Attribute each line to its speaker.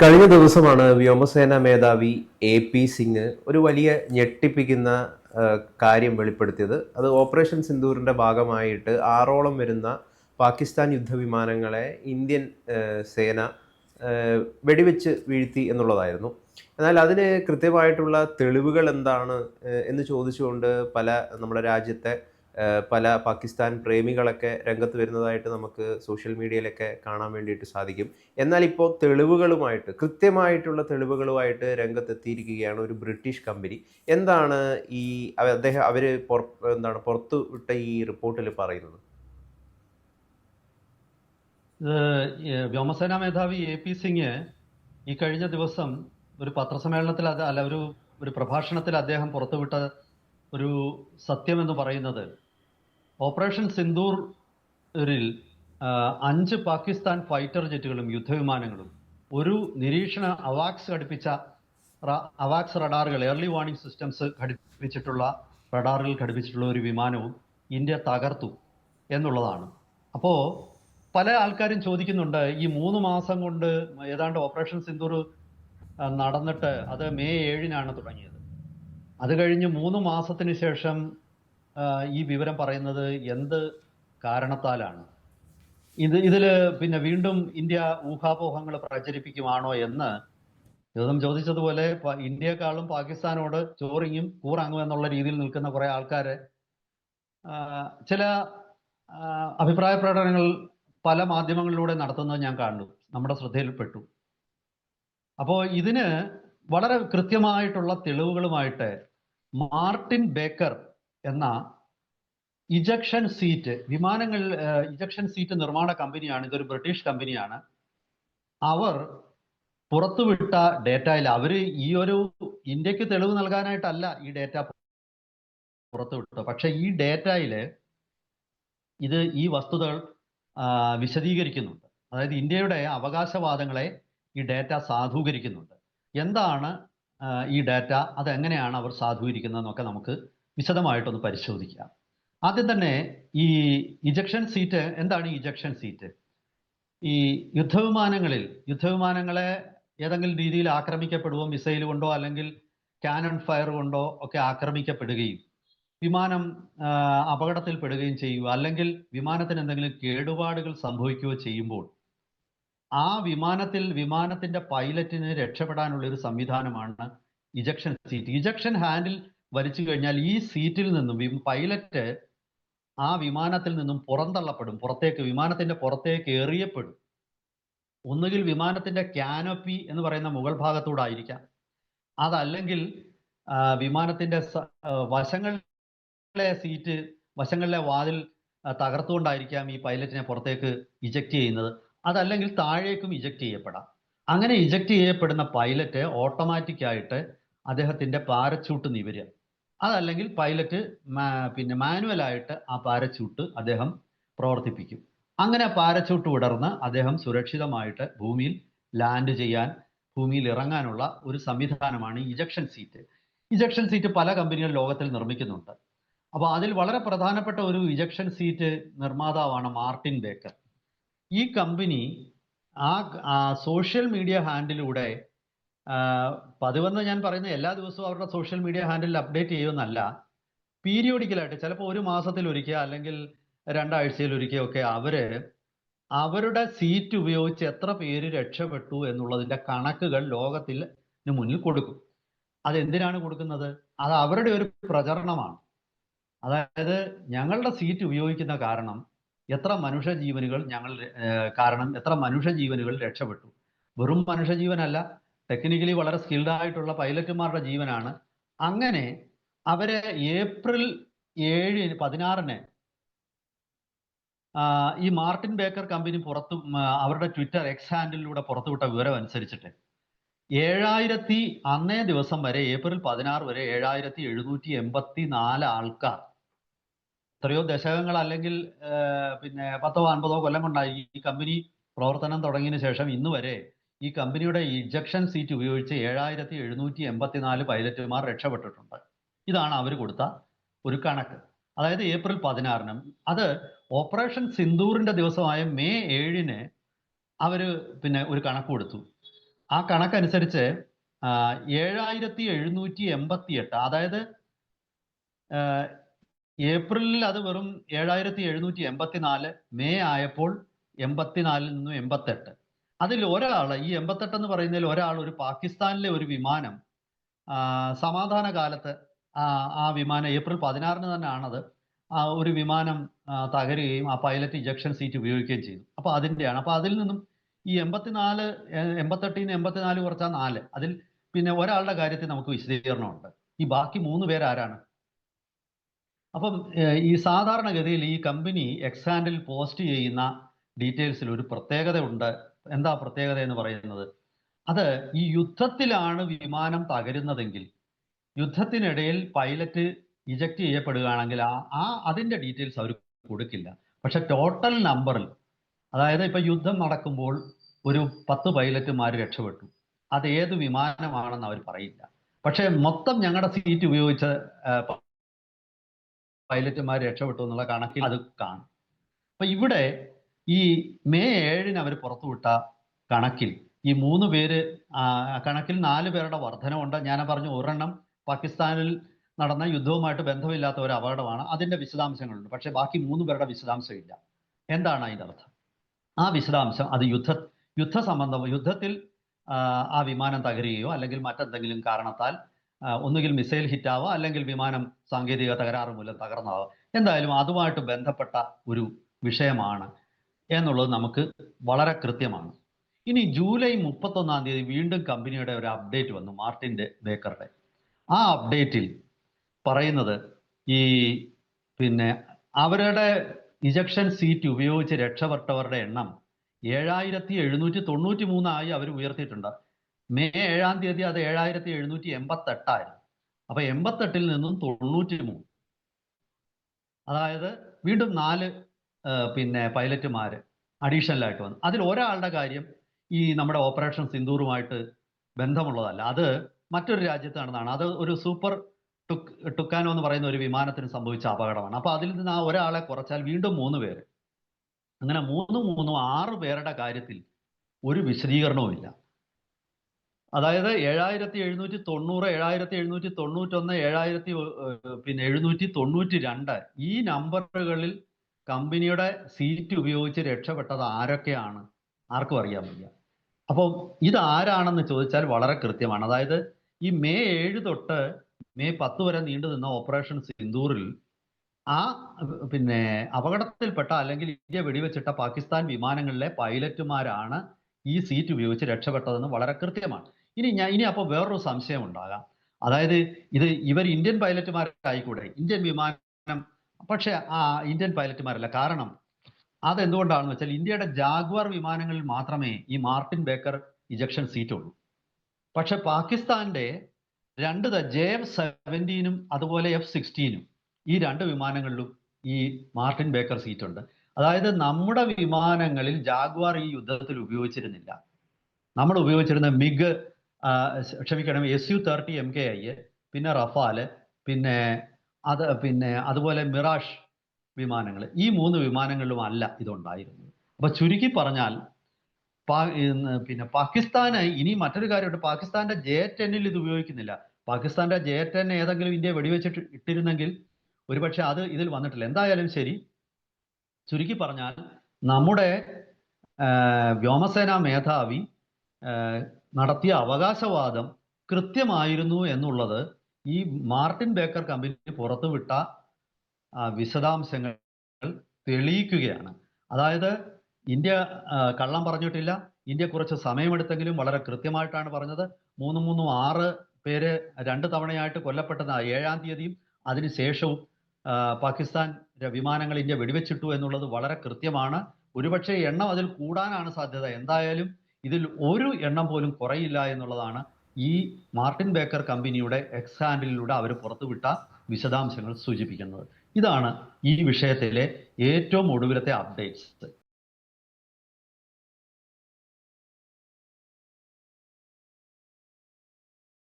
Speaker 1: കഴിഞ്ഞ ദിവസമാണ് വ്യോമസേന മേധാവി എ പി സിംഗ് ഒരു വലിയ ഞെട്ടിപ്പിക്കുന്ന കാര്യം വെളിപ്പെടുത്തിയത്. അത് ഓപ്പറേഷൻ സിന്ദൂറിന്റെ ഭാഗമായിട്ട് ആറോളം വരുന്ന പാകിസ്ഥാൻ യുദ്ധവിമാനങ്ങളെ ഇന്ത്യൻ സേന വെടിവെച്ച് വീഴ്ത്തി എന്നുള്ളതായിരുന്നു. എന്നാൽ അതിന് കൃത്യമായിട്ടുള്ള തെളിവുകൾ എന്താണ് എന്ന് ചോദിച്ചുകൊണ്ട് പല നമ്മുടെ രാജ്യത്തെ പല പാകിസ്ഥാൻ പ്രേമികളൊക്കെ രംഗത്ത് വരുന്നതായിട്ട് നമുക്ക് സോഷ്യൽ മീഡിയയിലൊക്കെ കാണാൻ വേണ്ടിയിട്ട് സാധിക്കും. എന്നാൽ ഇപ്പോൾ തെളിവുകളുമായിട്ട് കൃത്യമായിട്ടുള്ള തെളിവുകളുമായിട്ട് രംഗത്തെത്തിയിരിക്കുകയാണ് ഒരു ബ്രിട്ടീഷ് കമ്പനി. എന്താണ് ഈ അദ്ദേഹം അവർ എന്താണ് പുറത്തു വിട്ട ഈ റിപ്പോർട്ടിൽ പറയുന്നത്?
Speaker 2: വ്യോമസേനാ മേധാവി എ പി സിംഗ് ഈ കഴിഞ്ഞ ദിവസം ഒരു പത്രസമ്മേളനത്തിൽ അല്ല ഒരു ഒരു പ്രഭാഷണത്തിൽ അദ്ദേഹം പുറത്തുവിട്ട ഒരു സത്യമെന്ന് പറയുന്നത് ഓപ്പറേഷൻ സിന്ദൂറിൽ അഞ്ച് പാകിസ്ഥാൻ ഫൈറ്റർ ജെറ്റുകളും യുദ്ധവിമാനങ്ങളും ഒരു നിരീക്ഷണ അവാക്സ് ഘടിപ്പിച്ച അവാക്സ് റഡാറുകൾ ഏർലി വാർണിംഗ് സിസ്റ്റംസ് ഘടിപ്പിച്ചിട്ടുള്ള റഡാറിൽ ഘടിപ്പിച്ചിട്ടുള്ള ഒരു വിമാനവും ഇന്ത്യ തകർത്തു എന്നുള്ളതാണ്. അപ്പോൾ പല ആൾക്കാരും ചോദിക്കുന്നുണ്ട് ഈ മൂന്ന് മാസം കൊണ്ട് ഏതാണ്ട് ഓപ്പറേഷൻ സിന്ദൂർ നടന്നിട്ട് അത് മെയ് ഏഴിനാണ് തുടങ്ങിയത്. അത് കഴിഞ്ഞ് മൂന്ന് മാസത്തിന് ശേഷം ഈ വിവരം പറയുന്നത് എന്ത് കാരണത്താലാണ്? ഇത് ഇതിൽ പിന്നെ വീണ്ടും ഇന്ത്യ ഊഹാപോഹങ്ങൾ പ്രചരിപ്പിക്കുവാണോ എന്ന് ഗൗതം ചോദിച്ചതുപോലെ ഇന്ത്യക്കാളും പാകിസ്ഥാനോട് ചോറിങ്ങും കൂറങ്ങും എന്നുള്ള രീതിയിൽ നിൽക്കുന്ന കുറെ ആൾക്കാരെ ചില അഭിപ്രായ പ്രകടനങ്ങൾ പല മാധ്യമങ്ങളിലൂടെ നടത്തുന്നത് ഞാൻ കണ്ടു. നമ്മുടെ ശ്രദ്ധയിൽപ്പെട്ടു. അപ്പോൾ ഇതിന് വളരെ കൃത്യമായിട്ടുള്ള തെളിവുകളുമായിട്ട് മാർട്ടിൻ ബേക്കർ എന്ന ഇജക്ഷൻ സീറ്റ് വിമാനങ്ങൾ ഇജക്ഷൻ സീറ്റ് നിർമ്മാണ കമ്പനിയാണ് ഇതൊരു ബ്രിട്ടീഷ് കമ്പനിയാണ്. അവർ പുറത്തുവിട്ട ഡേറ്റയിൽ അവർ ഈ ഒരു ഇന്ത്യയ്ക്ക് തെളിവ് നൽകാനായിട്ടല്ല ഈ ഡേറ്റ പുറത്തുവിട്ടത്. പക്ഷേ ഈ ഡേറ്റയിൽ ഇത് ഈ വസ്തുതകൾ വിശദീകരിക്കുന്നുണ്ട്. അതായത് ഇന്ത്യയുടെ അവകാശവാദങ്ങളെ ഈ ഡേറ്റ സാധൂകരിക്കുന്നുണ്ട്. എന്താണ് ഈ ഡേറ്റ? അതെങ്ങനെയാണ് അവർ സാധൂകരിക്കുന്നതെന്നൊക്കെ നമുക്ക് വിശദമായിട്ടൊന്ന് പരിശോധിക്കാം ആദ്യം തന്നെ ഈ ഇജക്ഷൻ സീറ്റ് എന്താണ് ഇജക്ഷൻ സീറ്റ്? ഈ യുദ്ധവിമാനങ്ങളിൽ യുദ്ധവിമാനങ്ങളെ ഏതെങ്കിലും രീതിയിൽ ആക്രമിക്കപ്പെടുവോ? മിസൈൽ കൊണ്ടോ അല്ലെങ്കിൽ കാനൺ ഫയർ കൊണ്ടോ ഒക്കെ ആക്രമിക്കപ്പെടുകയും വിമാനം അപകടത്തിൽപ്പെടുകയും ചെയ്യുക അല്ലെങ്കിൽ വിമാനത്തിന് എന്തെങ്കിലും കേടുപാടുകൾ സംഭവിക്കുകയോ ചെയ്യുമ്പോൾ ആ വിമാനത്തിൽ വിമാനത്തിന്റെ പൈലറ്റിന് രക്ഷപ്പെടാനുള്ള ഒരു സംവിധാനമാണ് ഇജക്ഷൻ സീറ്റ്. ഇജക്ഷൻ ഹാൻഡിൽ വലിച്ചു കഴിഞ്ഞാൽ ഈ സീറ്റിൽ നിന്നും പൈലറ്റ് ആ വിമാനത്തിൽ നിന്നും പുറന്തള്ളപ്പെടും. പുറത്തേക്ക് വിമാനത്തിന്റെ പുറത്തേക്ക് എറിയപ്പെടും. ഒന്നുകിൽ വിമാനത്തിന്റെ ക്യാനോപ്പി എന്ന് പറയുന്ന മുകൾ ഭാഗത്തൂടായിരിക്കാം. അതല്ലെങ്കിൽ വിമാനത്തിന്റെ വശങ്ങളിലെ സീറ്റ് വശങ്ങളിലെ വാതിൽ തകർത്തുകൊണ്ടായിരിക്കാം ഈ പൈലറ്റിനെ പുറത്തേക്ക് ഇജക്റ്റ് ചെയ്യുന്നത്. അതല്ലെങ്കിൽ താഴേക്കും ഇജക്റ്റ് ചെയ്യപ്പെടാം. അങ്ങനെ ഇജക്റ്റ് ചെയ്യപ്പെടുന്ന പൈലറ്റ് ഓട്ടോമാറ്റിക് ആയിട്ട് അദ്ദേഹത്തിന്റെ പാരച്യൂട്ട് നിവരുക അതല്ലെങ്കിൽ പൈലറ്റ് പിന്നെ മാനുവലായിട്ട് ആ പാരച്യൂട്ട് അദ്ദേഹം പ്രവർത്തിപ്പിക്കും. അങ്ങനെ പാരച്യൂട്ട് വിടർന്ന് അദ്ദേഹം സുരക്ഷിതമായിട്ട് ഭൂമിയിൽ ലാൻഡ് ചെയ്യാൻ ഭൂമിയിൽ ഇറങ്ങാനുള്ള ഒരു സംവിധാനമാണ് ഇജക്ഷൻ സീറ്റ് ഇജക്ഷൻ സീറ്റ് പല കമ്പനികൾ ലോകത്തിൽ നിർമ്മിക്കുന്നുണ്ട്. അപ്പോൾ അതിൽ വളരെ പ്രധാനപ്പെട്ട ഒരു ഇജക്ഷൻ സീറ്റ് നിർമ്മാതാവാണ് മാർട്ടിൻ ബേക്കർ. ഈ കമ്പനി ആ സോഷ്യൽ മീഡിയ ഹാൻഡിലൂടെ പതിവെന്ന് ഞാൻ പറയുന്നത് എല്ലാ ദിവസവും അവരുടെ സോഷ്യൽ മീഡിയ ഹാൻഡിൽ അപ്ഡേറ്റ് ചെയ്യുമെന്നല്ല പീരിയോഡിക്കലായിട്ട് ചിലപ്പോൾ ഒരു മാസത്തിൽ ഒരിക്കൽ അല്ലെങ്കിൽ രണ്ടാഴ്ചയിൽ ഒരിക്കൽ ഒക്കെ അവർ അവരുടെ സീറ്റ് ഉപയോഗിച്ച് എത്ര പേര് രക്ഷപ്പെട്ടു എന്നുള്ളതിന്റെ കണക്കുകൾ ലോകത്തിന് മുന്നിൽ കൊടുക്കും. അതെന്തിനാണ് കൊടുക്കുന്നത്? അത് അവരുടെ ഒരു പ്രചരണമാണ്. അതായത് ഞങ്ങളുടെ സീറ്റ് ഉപയോഗിക്കുന്ന കാരണം എത്ര മനുഷ്യ ജീവനുകൾ ഞങ്ങൾ കാരണം എത്ര മനുഷ്യ ജീവനുകൾ രക്ഷപ്പെട്ടു. വെറും മനുഷ്യജീവനല്ല ടെക്നിക്കലി വളരെ സ്കിൽഡ് ആയിട്ടുള്ള പൈലറ്റുമാരുടെ ജീവനാണ്. അങ്ങനെ അവരെ ഏപ്രിൽ ഏഴിന് പതിനാറിന് ഈ മാർട്ടിൻ ബേക്കർ കമ്പനി പുറത്തു അവരുടെ ട്വിറ്റർ എക്സ് ഹാൻഡിലൂടെ പുറത്തുവിട്ട വിവരം അനുസരിച്ചിട്ട് ഏഴായിരത്തി അന്നേ ദിവസം വരെ ഏപ്രിൽ പതിനാറ് വരെ ഏഴായിരത്തി എഴുന്നൂറ്റി എൺപത്തി നാല് ആൾക്കാർ എത്രയോ ദശകങ്ങൾ അല്ലെങ്കിൽ പിന്നെ പത്തോ അൻപതോ കൊല്ലം കൊണ്ടായി ഈ കമ്പനി പ്രവർത്തനം തുടങ്ങിയതിന് ശേഷം ഇന്ന് വരെ ഈ കമ്പനിയുടെ ഇജക്ഷൻ സീറ്റ് ഉപയോഗിച്ച് ഏഴായിരത്തി എഴുന്നൂറ്റി എൺപത്തിനാല് പൈലറ്റുമാർ രക്ഷപ്പെട്ടിട്ടുണ്ട്. ഇതാണ് അവർ കൊടുത്ത ഒരു കണക്ക്. അതായത് ഏപ്രിൽ പതിനാറിന് അത് ഓപ്പറേഷൻ സിന്ദൂറിന്റെ ദിവസമായ മെയ് ഏഴിന് അവർ പിന്നെ ഒരു കണക്ക് കൊടുത്തു. ആ കണക്കനുസരിച്ച് ഏഴായിരത്തി എഴുന്നൂറ്റി എൺപത്തി എട്ട് അതായത് ഏപ്രിലിൽ അത് വെറും ഏഴായിരത്തി എഴുന്നൂറ്റി എൺപത്തിനാല് മെയ് ആയപ്പോൾ എൺപത്തിനാലിൽ നിന്നും എൺപത്തെട്ട്. അതിൽ ഒരാൾ ഈ എൺപത്തെട്ട് എന്ന് പറയുന്നതിൽ ഒരാൾ ഒരു പാകിസ്ഥാനിലെ ഒരു വിമാനം സമാധാന കാലത്ത് ആ വിമാനം ഏപ്രിൽ പതിനാറിന് തന്നെയാണത് ആ ഒരു വിമാനം തകരുകയും ആ പൈലറ്റ് ഇജക്ഷൻ സീറ്റ് ഉപയോഗിക്കുകയും ചെയ്തു. അപ്പൊ അതിന്റെയാണ് അപ്പൊ അതിൽ നിന്നും ഈ എൺപത്തിനാല് എൺപത്തെട്ടിന് എൺപത്തിനാല് കുറച്ചാൽ നാല് അതിൽ പിന്നെ ഒരാളുടെ കാര്യത്തിൽ നമുക്ക് വിശദീകരണമുണ്ട്. ഈ ബാക്കി മൂന്ന് പേരാരാണ് അപ്പം ഈ സാധാരണഗതിയിൽ ഈ കമ്പനി എക്സാൻഡിൽ പോസ്റ്റ് ചെയ്യുന്ന ഡീറ്റെയിൽസിൽ ഒരു പ്രത്യേകത ഉണ്ട് എന്താ പ്രത്യേകത എന്ന് പറയുന്നത്? അത് ഈ യുദ്ധത്തിലാണ് വിമാനം തകരുന്നതെങ്കിൽ യുദ്ധത്തിനിടയിൽ പൈലറ്റ് ഇജക്ട് ചെയ്യപ്പെടുകയാണെങ്കിൽ ആ ആ അതിന്റെ ഡീറ്റെയിൽസ് അവർ കൊടുക്കില്ല. പക്ഷെ ടോട്ടൽ നമ്പറിൽ അതായത് ഇപ്പൊ യുദ്ധം നടക്കുമ്പോൾ ഒരു പത്ത് പൈലറ്റുമാർ രക്ഷപ്പെട്ടു. അത് ഏത് വിമാനമാണെന്ന് അവർ പറയില്ല. പക്ഷേ മൊത്തം ഞങ്ങളുടെ സീറ്റ് ഉപയോഗിച്ച പൈലറ്റുമാർ രക്ഷപ്പെട്ടു എന്നുള്ള കണക്കിൽ അത് കാണും. അപ്പൊ ഇവിടെ ഈ മെയ് ഏഴിന് അവർ പുറത്തുവിട്ട കണക്കിൽ ഈ മൂന്ന് പേര് കണക്കിൽ നാല് പേരുടെ വർധനമുണ്ട് ഞാൻ പറഞ്ഞു ഒരെണ്ണം പാകിസ്ഥാനിൽ നടന്ന യുദ്ധവുമായിട്ട് ബന്ധമില്ലാത്ത ഒരു അപകടമാണ്. അതിന്റെ വിശദാംശങ്ങളുണ്ട്. പക്ഷേ ബാക്കി മൂന്ന് പേരുടെ വിശദാംശം ഇല്ല എന്താണ് അതിന്റെ അർത്ഥം? ആ വിശദാംശം അത് യുദ്ധ യുദ്ധ സംബന്ധം യുദ്ധത്തിൽ ആ, ആ വിമാനം തകരുകയോ അല്ലെങ്കിൽ മറ്റെന്തെങ്കിലും കാരണത്താൽ ഒന്നുകിൽ മിസൈൽ ഹിറ്റാവോ അല്ലെങ്കിൽ വിമാനം സാങ്കേതിക തകരാറ് മൂലം തകർന്നാവോ എന്തായാലും അതുമായിട്ട് ബന്ധപ്പെട്ട ഒരു വിഷയമാണ് എന്നുള്ളത് നമുക്ക് വളരെ കൃത്യമാണ്. ഇനി ജൂലൈ മുപ്പത്തൊന്നാം തീയതി വീണ്ടും കമ്പനിയുടെ ഒരു അപ്ഡേറ്റ് വന്നു മാർട്ടിന്റെ ബേക്കറുടെ. ആ അപ്ഡേറ്റിൽ പറയുന്നത് ഈ പിന്നെ അവരുടെ ഇജക്ഷൻ സീറ്റ് ഉപയോഗിച്ച് രക്ഷപ്പെട്ടവരുടെ എണ്ണം ഏഴായിരത്തി എഴുന്നൂറ്റി തൊണ്ണൂറ്റി മൂന്നായി അവർ ഉയർത്തിയിട്ടുണ്ട്. മെയ് ഏഴാം തീയതി അത് ഏഴായിരത്തി എഴുന്നൂറ്റി എൺപത്തി എട്ടായിരുന്നു അപ്പൊ എൺപത്തെട്ടിൽ നിന്നും തൊണ്ണൂറ്റി മൂന്ന് അതായത് വീണ്ടും നാല് പിന്നെ പൈലറ്റുമാർ അഡീഷണലായിട്ട് വന്നു. അതിൽ ഒരാളുടെ കാര്യം ഈ നമ്മുടെ ഓപ്പറേഷൻ സിന്ദൂറുമായിട്ട് ബന്ധമുള്ളതല്ല. അത് മറ്റൊരു രാജ്യത്ത് നടന്നതാണ് അത് ഒരു സൂപ്പർ ടുക് ടുക്കാനോ എന്ന് പറയുന്ന ഒരു വിമാനത്തിന് സംഭവിച്ച അപകടമാണ്. അപ്പോൾ അതിൽ നിന്ന് ആ ഒരാളെ കുറച്ചാൽ വീണ്ടും മൂന്ന് പേര്. അങ്ങനെ മൂന്നും മൂന്നും ആറ് പേരുടെ കാര്യത്തിൽ ഒരു വിശദീകരണവും ഇല്ല. അതായത് ഏഴായിരത്തി എഴുന്നൂറ്റി തൊണ്ണൂറ് ഏഴായിരത്തി എഴുന്നൂറ്റി തൊണ്ണൂറ്റൊന്ന് ഏഴായിരത്തി പിന്നെ എഴുന്നൂറ്റി തൊണ്ണൂറ്റി രണ്ട് ഈ നമ്പറുകളിൽ കമ്പനിയുടെ സീറ്റ് ഉപയോഗിച്ച് രക്ഷപ്പെട്ടത് ആരൊക്കെയാണ്? ആർക്കും അറിയാൻ വയ്യ. അപ്പം ഇത് ആരാണെന്ന് ചോദിച്ചാൽ വളരെ കൃത്യമാണ്. അതായത് ഈ മെയ് ഏഴ് തൊട്ട് മെയ് പത്ത് വരെ നീണ്ടു നിന്ന ഓപ്പറേഷൻ സിന്ദൂറിൽ ആ പിന്നെ അപകടത്തിൽപ്പെട്ട അല്ലെങ്കിൽ ഇന്ത്യ വെടിവെച്ചിട്ട പാകിസ്ഥാൻ വിമാനങ്ങളിലെ പൈലറ്റുമാരാണ് ഈ സീറ്റ് ഉപയോഗിച്ച് രക്ഷപ്പെട്ടതെന്ന് വളരെ കൃത്യമാണ്. ഇനി ഞാൻ ഇനി അപ്പോൾ വേറൊരു സംശയം ഉണ്ടാകാം. അതായത് ഇത് ഇവർ ഇന്ത്യൻ പൈലറ്റുമാരായിക്കൂടെ? ഇന്ത്യൻ വിമാനം പക്ഷെ ആ ഇന്ത്യൻ പൈലറ്റുമാരല്ല. കാരണം അതെന്തുകൊണ്ടാണെന്ന് വെച്ചാൽ ഇന്ത്യയുടെ ജാഗ്വാർ വിമാനങ്ങളിൽ മാത്രമേ ഈ മാർട്ടിൻ ബേക്കർ ഇജക്ഷൻ സീറ്റ് ഉള്ളൂ പക്ഷെ പാകിസ്ഥാന്റെ രണ്ട് ജെ എഫ് സെവന്റീനും അതുപോലെ എഫ് സിക്സ്റ്റീനും ഈ രണ്ട് വിമാനങ്ങളിലും ഈ മാർട്ടിൻ ബേക്കർ സീറ്റ് ഉണ്ട് അതായത് നമ്മുടെ വിമാനങ്ങളിൽ ജാഗ്വാർ ഈ യുദ്ധത്തിൽ ഉപയോഗിച്ചിരുന്നില്ല. നമ്മൾ ഉപയോഗിച്ചിരുന്ന മിഗ് ക്ഷമിക്കണം S U thirty M K I പിന്നെ റഫാൽ പിന്നെ അത് പിന്നെ അതുപോലെ മിറാഷ് വിമാനങ്ങൾ. ഈ മൂന്ന് വിമാനങ്ങളിലും അല്ല ഇതുണ്ടായിരുന്നത്. അപ്പൊ ചുരുക്കി പറഞ്ഞാൽ പിന്നെ പാകിസ്ഥാന് ഇനി മറ്റൊരു കാര്യമുണ്ട്. പാകിസ്ഥാന്റെ ജെ ടെന്നിൽ ഇത് ഉപയോഗിക്കുന്നില്ല. പാകിസ്ഥാന്റെ ജെ ടെൻ ഏതെങ്കിലും ഇന്ത്യ വെടിവെച്ചിട്ട് ഇട്ടിരുന്നെങ്കിൽ ഒരുപക്ഷെ അത് ഇതിൽ വന്നിട്ടില്ല. എന്തായാലും ശരി. ചുരുക്കി പറഞ്ഞാൽ നമ്മുടെ വ്യോമസേനാ മേധാവി നടത്തിയ അവകാശവാദം കൃത്യമായിരുന്നു എന്നുള്ളത് ഈ മാർട്ടിൻ ബേക്കർ കമ്പനി പുറത്തുവിട്ട വിശദാംശങ്ങൾ തെളിയിക്കുകയാണ്. അതായത് ഇന്ത്യ കള്ളം പറഞ്ഞിട്ടില്ല. ഇന്ത്യ കുറച്ച് സമയമെടുത്തെങ്കിലും വളരെ കൃത്യമായിട്ടാണ് പറഞ്ഞത്. മൂന്ന് മൂന്നും ആറ് പേര് രണ്ട് തവണയായിട്ട് കൊല്ലപ്പെട്ടത് ഏഴാം തീയതിയും അതിനുശേഷവും പാകിസ്ഥാൻ വിമാനങ്ങൾ ഇന്ത്യ വെടിവെച്ചിട്ടു എന്നുള്ളത് വളരെ കൃത്യമാണ്. ഒരുപക്ഷെ എണ്ണം അതിൽ കൂടാനാണ് സാധ്യത. എന്തായാലും ഇതിൽ ഒരു എണ്ണം പോലും കുറയില്ല എന്നുള്ളതാണ് ഈ മാർട്ടിൻ ബേക്കർ കമ്പനിയുടെ എക്സ് ഹാൻഡിലൂടെ അവർ പുറത്തുവിട്ട വിശദാംശങ്ങൾ സൂചിപ്പിക്കുന്നത്. ഇതാണ് ഈ വിഷയത്തിലെ ഏറ്റവും ഒടുവിലത്തെ അപ്ഡേറ്റ്സ്